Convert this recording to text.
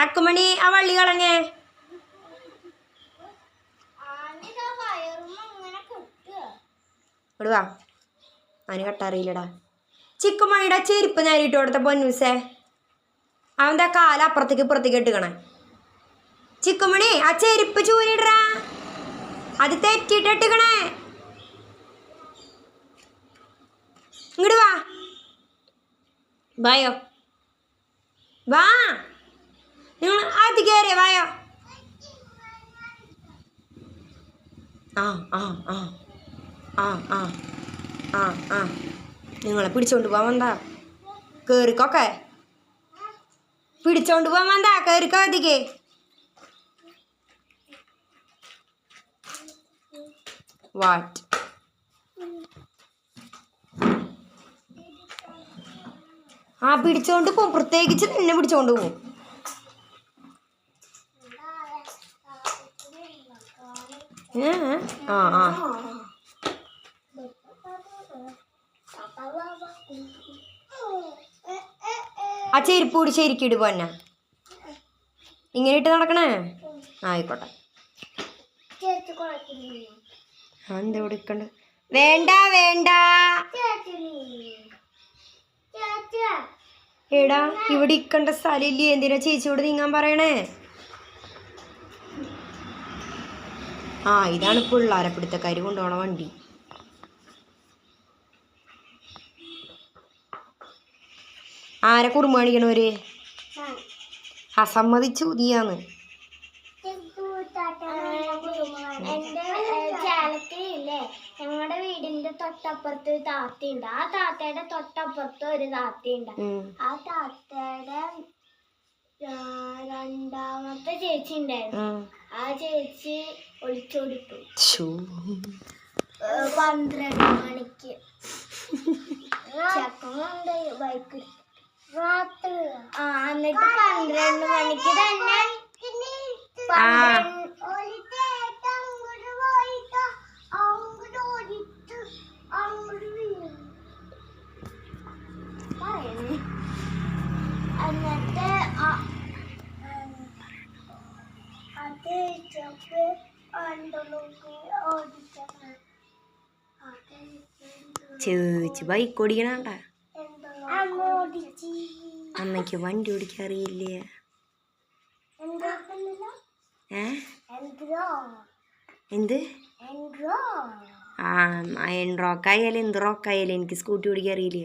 ചക്കുമണി ആ വള്ളി കളഞ്ഞേ. ഇടുവാ അവന് കട്ടറിയില്ലടാ. ചിക്കുമണിയുടെ ചെരുപ്പ് നേരിട്ട് കൊടുത്ത പൊന്നൂസേ. അവന്റെ കാല അപ്പുറത്തേക്ക് ഇപ്പുറത്തേക്ക് ഇട്ടുകണേ ചിക്കുമണി ആ ചെരുപ്പ് ചൂരിടറാ അത് തെറ്റിട്ട് ഇട്ടുകണേ ഇങ്ങോട്ട് വാ. വായോ. വാ. നിങ്ങൾ അത് കയറി വായോ. ആ ആ ആ. ആ ആ നിങ്ങളെ പിടിച്ചോണ്ട് പോവാൻ വന്നാ കേറിക്കൊക്കെ. പിടിച്ചോണ്ട് പോവാൻ വന്നാ കേറിക്കോ അതിക്ക് വാട്ട് ആ പിടിച്ചോണ്ട് പോവും. പ്രത്യേകിച്ച് നിന്നെ പിടിച്ചോണ്ട് പോവും. ആ ആ. ആ ചെരുപ്പ് കൂടി ശരിക്കിട് പോന്ന ഇങ്ങനെ ഇട്ട് നടക്കണേ? ആയിക്കോട്ടെ. എന്താ കൊടുക്കണ്ട വേണ്ട വേണ്ട. എടാ ഇവിടെ ഇക്കണ്ട സ്ഥലമില്ലേ എന്തിനാ ചേച്ചിയോട് നീങ്ങാൻ പറയണേ? ആ ഇതാണ് പിള്ളാരെ കരി കൊണ്ടുപോണ വണ്ടി. ആരെ കുറുമ കാണിക്കണവര്? അസമ്മതിച്ചു ചേലത്തിലില്ലേ ഞങ്ങളുടെ വീടിന്റെ തൊട്ടപ്പുറത്ത് ഒരു താത്തയുണ്ട്. ആ താത്തയുടെ തൊട്ടപ്പുറത്ത് ഒരു താത്തയുണ്ട്. ആ താത്തയുടെ രണ്ടാമത്തെ ചേച്ചി ഉണ്ടായിരുന്നു ആ ചേച്ചി ഒളിച്ചോടിപ്പോയി പന്ത്രണ്ട് മണിക്ക്. ചെക്കനുണ്ട് ബൈക്ക്. ആ എന്നിട്ട് പന്ത്രണ്ട് മണിക്ക് തന്നെ എന്നിട്ട് അത് ചെപ്പ് ചേച്ചി ബൈക്ക് ഓടിക്കണണ്ട അമ്മയ്ക്ക് വണ്ടി ഓടിക്കാൻ അറിയില്ല? ഏ? എന്തോ? ആ എൻ റോക്കായാലും എന്ത് റോക്കായാലും എനിക്ക് സ്കൂട്ടി ഓടിക്കാൻ അറിയില്ല?